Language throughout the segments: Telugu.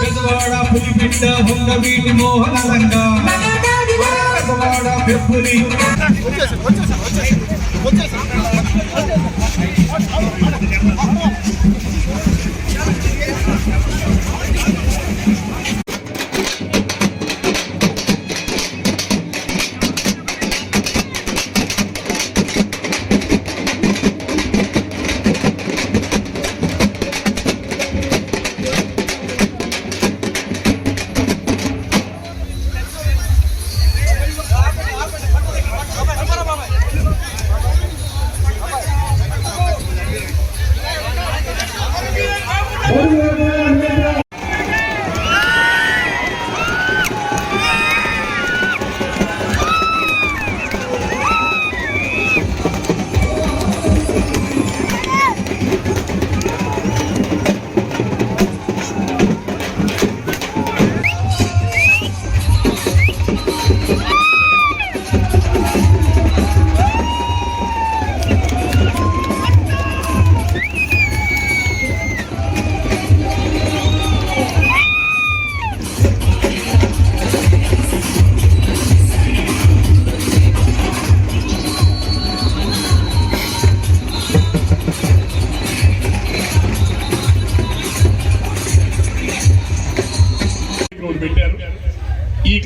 పెదవాడ పులిపిట్ట హుండ వీటి మోహన రంగ. పెదవాడ పెప్పులి ఒకటి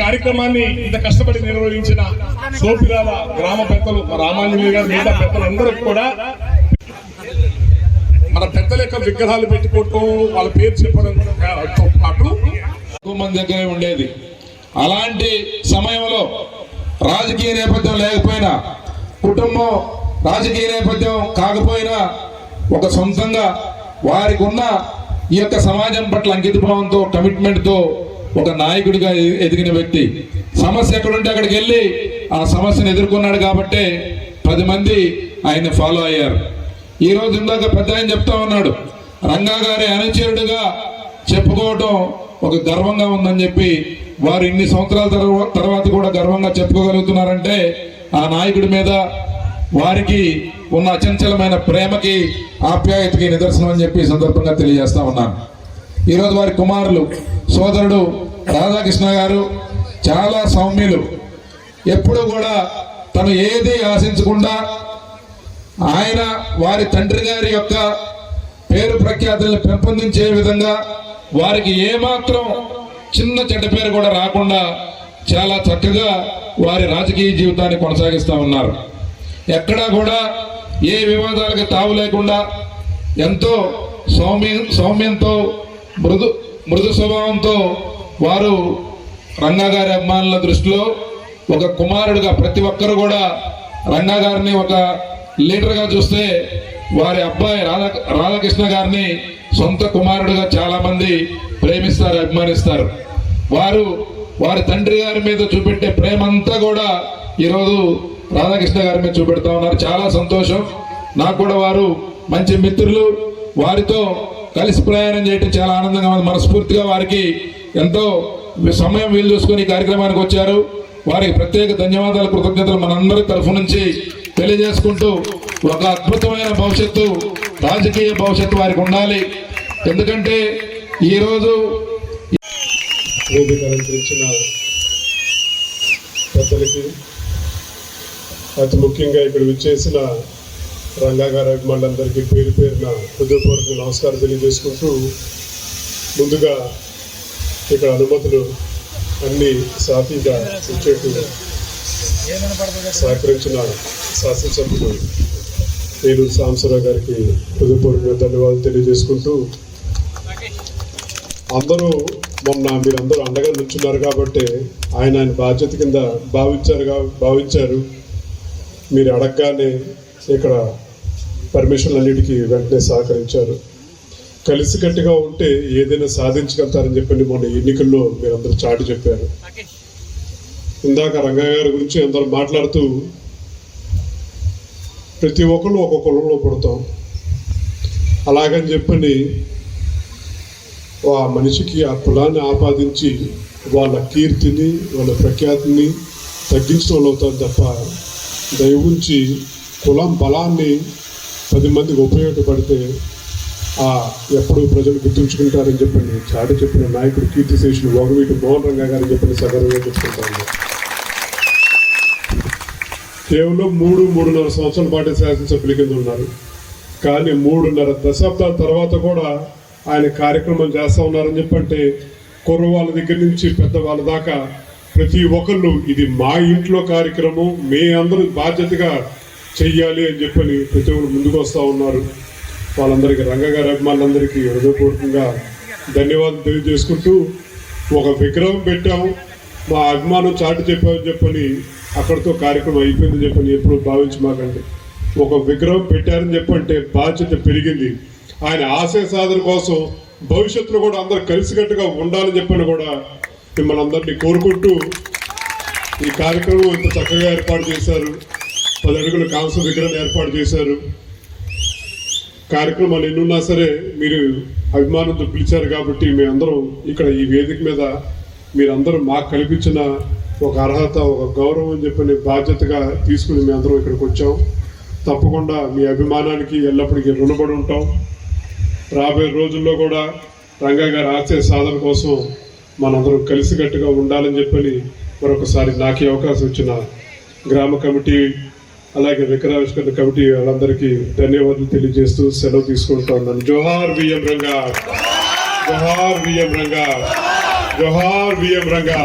కార్యక్రమాన్ని ఇంత కష్టపడి నిర్వహించిన సోపిరాల గ్రామ పెద్దలు రామాంజనేయ గారు మిగతా పెద్దలందరూ కూడా మన పెద్దల యొక్క విగ్రహాలు పెట్టుకోవటం వాళ్ళ పేరు చెప్పడం పాటు మంది దగ్గరే ఉండేది. అలాంటి సమయంలో రాజకీయ నేపథ్యం లేకపోయినా కుటుంబం రాజకీయ నేపథ్యం కాకపోయినా ఒక సొంతంగా వారికి ఉన్న ఈ యొక్క సమాజం పట్ల అంకితభావంతో కమిట్మెంట్తో ఒక నాయకుడిగా ఎదిగిన వ్యక్తి. సమస్య ఎక్కడుంటే అక్కడికి వెళ్ళి ఆ సమస్యను ఎదుర్కొన్నాడు కాబట్టే పది మంది ఆయన ఫాలో అయ్యారు. ఈ రోజు ఇందాక పెద్ద ఆయన చెప్తా ఉన్నాడు రంగా గారి అనుచరుడుగా చెప్పుకోవటం ఒక గర్వంగా ఉందని చెప్పి వారు ఇన్ని సంవత్సరాల తర్వాత కూడా గర్వంగా చెప్పుకోగలుగుతున్నారంటే ఆ నాయకుడి మీద వారికి ఉన్న అచంచలమైన ప్రేమకి ఆప్యాయతకి నిదర్శనం అని చెప్పి సందర్భంగా తెలియజేస్తా ఉన్నాను. ఈరోజు వారి కుమారులు సోదరుడు రాధాకృష్ణ గారు చాలా సౌమ్యులు. ఎప్పుడు కూడా తను ఏది ఆశించకుండా ఆయన వారి తండ్రి గారి యొక్క పేరు ప్రఖ్యాతులను పెంపొందించే విధంగా వారికి ఏమాత్రం చిన్న చెడ్డ పేరు కూడా రాకుండా చాలా చక్కగా వారి రాజకీయ జీవితాన్ని కొనసాగిస్తూ ఉన్నారు. ఎక్కడా కూడా ఏ వివాదాలకు తావు లేకుండా ఎంతో సౌమ్య సౌమ్యంతో మృదు మృదు స్వభావంతో వారు రంగా గారి అభిమానుల దృష్టిలో ఒక కుమారుడుగా ప్రతి ఒక్కరు కూడా రంగాగారిని ఒక లీడర్గా చూస్తే వారి అబ్బాయి రాధా రాధాకృష్ణ గారిని సొంత కుమారుడుగా చాలామంది ప్రేమిస్తారు అభిమానిస్తారు. వారు వారి తండ్రి గారి మీద చూపెట్టే ప్రేమ అంతా కూడా ఈరోజు రాధాకృష్ణ గారి మీద చూపెడతా ఉన్నారు. చాలా సంతోషం. నాకు కూడా వారు మంచి మిత్రులు. వారితో కలిసి ప్రయాణం చేయటం చాలా ఆనందంగా ఉంది. మనస్ఫూర్తిగా వారికి ఎంతో సమయం వీలు చూసుకొని కార్యక్రమానికి వచ్చారు. వారికి ప్రత్యేక ధన్యవాదాలు కృతజ్ఞతలు మనందరి తరఫు నుంచి తెలియజేసుకుంటూ ఒక అద్భుతమైన భవిష్యత్తు రాజకీయ భవిష్యత్తు వారికి ఉండాలి. ఎందుకంటే ఈరోజు వేదిక అలంకరించిన పెద్దలకి అతి ముఖ్యంగా ఇక్కడ విచ్చేసిన రంగా గారి అభిమానులందరికీ పేరు పేరున హృదయపూర్వక నమస్కారం తెలియజేసుకుంటూ ముందుగా ఇక్కడ అనుమతులు అన్ని సాఫీగా ఇచ్చేట్టు సహకరించిన శాసనసభ్యులు నేను సాంసరావు గారికి హృదయపూర్వక ధన్యవాదాలు తెలియజేసుకుంటూ అందరూ మొన్న మీరందరూ అండగా నుంచున్నారు కాబట్టి ఆయన ఆయన బాధ్యత కింద భావించారు భావించారు. మీరు అడగగానే ఇక్కడ పర్మిషన్ అన్నిటికీ వెంటనే సహకరించారు. కలిసికట్టుగా ఉంటే ఏదైనా సాధించగలుగుతారని చెప్పండి మొన్న ఎన్నికల్లో మీరందరూ చాటి చెప్పారు. ఇందాక రంగా గారి గురించి అందరూ మాట్లాడుతూ ప్రతి ఒక్కళ్ళు ఒక కులంలో పుడతాం. అలాగని చెప్పని ఆ మనిషికి ఆ కులాన్ని ఆపాదించి వాళ్ళ కీర్తిని వాళ్ళ ప్రఖ్యాతిని తగ్గించడం అవుతారు తప్ప దయవుంచి కులం బలాన్ని పది మందికి ఉపయోగపడితే ఆ ఎప్పుడు ప్రజలు గుర్తుంచుకుంటారని చెప్పండి. చాటి చెప్పిన నాయకుడు కీర్తిశేషులు ఒకవీటి మోహన్ రంగా గారు చెప్పిన సగర్వంగా చెప్పుకుంటాను కేవలం మూడు మూడున్నర సంవత్సరాల పాటు శాసనసభ్యుల కింద ఉన్నారు. కానీ మూడున్నర దశాబ్దాల తర్వాత కూడా ఆయన కార్యక్రమం చేస్తూ ఉన్నారని చెప్పంటే కుర్ర వాళ్ళ దగ్గర నుంచి పెద్ద వాళ్ళ దాకా ప్రతి ఒక్కళ్ళు ఇది మా ఇంట్లో కార్యక్రమం మే అందరూ బాధ్యతగా చెయ్యాలి అని చెప్పని ప్రతి ఒక్కరు ముందుకు వస్తూ ఉన్నారు. వాళ్ళందరికీ రంగగారి అభిమానులందరికీ హృదయపూర్వకంగా ధన్యవాదాలు తెలియజేసుకుంటూ ఒక విగ్రహం పెట్టాము. మా అభిమానం చాటి చెప్పామని చెప్పని అక్కడితో కార్యక్రమం అయిపోయిందని చెప్పని ఎప్పుడు భావించమాకండి ఒక విగ్రహం పెట్టారని చెప్పంటే బాధ్యత పెరిగింది. ఆయన ఆశయ సాధన కోసం భవిష్యత్తులో కూడా అందరు కలిసికట్టుగా ఉండాలని చెప్పని కూడా మిమ్మల్ని అందరినీ కోరుకుంటూ ఈ కార్యక్రమం ఇంత చక్కగా ఏర్పాటు చేశారు. పది అడుగుల కాంస్య విగ్రహం ఏర్పాటు చేశారు. కార్యక్రమాలు ఎన్నున్నా సరే మీరు అభిమానంతో పిలిచారు కాబట్టి మేమందరం ఇక్కడ ఈ వేదిక మీద మీరందరూ మాకు కల్పించిన ఒక అర్హత ఒక గౌరవం అని చెప్పని బాధ్యతగా తీసుకుని అందరం ఇక్కడికి వచ్చాం. తప్పకుండా మీ అభిమానానికి ఎల్లప్పటికీ రుణపడి ఉంటాం. రాబోయే రోజుల్లో కూడా రంగా గారి ఆశయ సాధన కోసం మనందరం కలిసికట్టుగా ఉండాలని చెప్పని మరొకసారి నాకు అవకాశం ఇచ్చిన గ్రామ కమిటీ అలాగే విక్రమేశ్వర కమిటీ వాళ్ళందరికీ ధన్యవాదాలు తెలియజేస్తూ సెలవు తీసుకుంటా ఉన్నాను జోహార్ విఎం రంగా జోహార్ విఎం రంగా జోహార్ విఎం రంగా